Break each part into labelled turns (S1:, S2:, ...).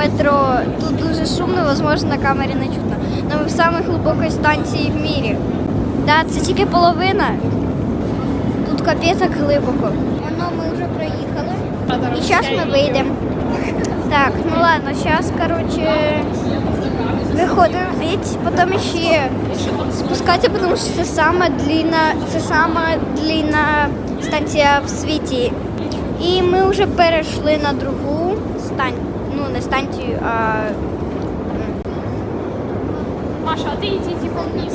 S1: метро. Тут дуже шумно, возможно, на камері не чутно. Но ми в самій глибокій станції в мірі. Да, це тільки половина. Тут капець як глибоко. Воно ми вже проїхали. І зараз ми вийдемо. Так, ну ладно, зараз, короче, виходимо. І потім ще спускатися, тому що це сама длинна, це сама длинна станція в світі. І ми вже перейшли на другу станцію. Ну, не станцію, а
S2: Маша, а ты иди типа вниз.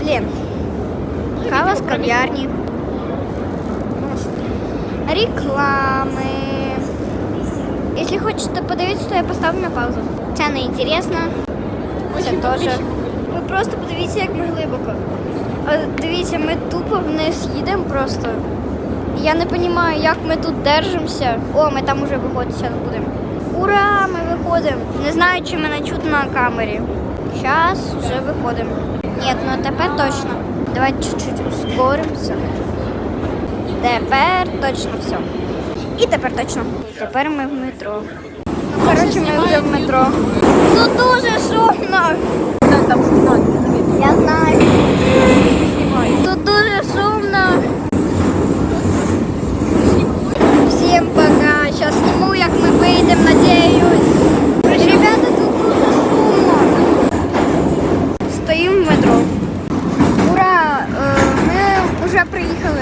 S1: Блін. Кава з кав'ярні. Реклами. Якщо хочете подивитися, то я поставлю на паузу. Це не інтересно. Це теж. Ви просто подивіться, як ми глибоко. Дивіться, ми тупо вниз їдемо просто. Я не розумію, як ми тут держимося. О, ми там уже виходимо, зараз будемо. Ура! Ми виходимо. Не знаю, чи мене чутно на камері. Зараз вже виходимо. Ні, ну тепер точно. Давайте чуть-чуть ускоримося. Тепер точно все. І тепер точно. Тепер ми в метро. Ну, коротше, ми вже в метро. Тут дуже шумно.
S2: Там стена не видно.
S1: Я знаю. Тут дуже шумно. Всім пока. Сейчас сниму, як ми вийдемо, надіюсь. Ребята, тут дуже шумно. Стоїмо в метро. Ура! Е, Ми вже приїхали.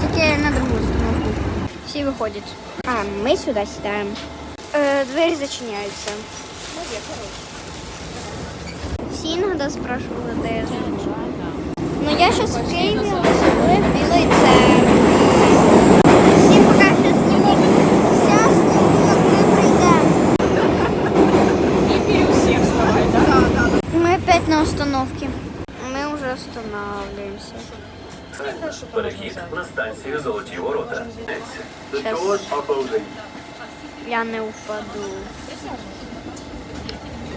S1: Тільки на другу остановку. Всі виходять. А, ми сюди сідаємо. Е, Двері зачиняються. Всі іноді спрашивали, де я живу. Ну я зараз в Києві живу в Білій церкві. Всім пока що зніму. Зараз зніму, як ми прийдемо.
S2: И бери всех вставай, да?
S1: Ми опять на остановці. Ми вже останавливаємося.
S3: Перехід на станцію Золоті Ворота. The doors are closing.
S1: Я не впаду.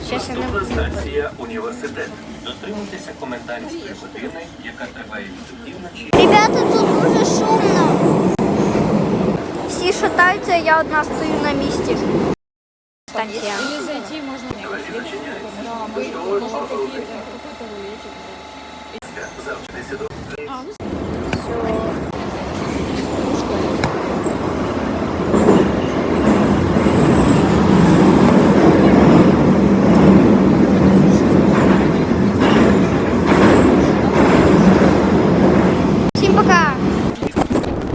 S1: Зараз я не
S3: Наступна станція університет. Дотримуйтеся комендантської години, яка триває від півночі.
S1: Ребята, тут дуже шумно. Всі шатаються, я одна стою на місці. Станція.
S2: Или зайти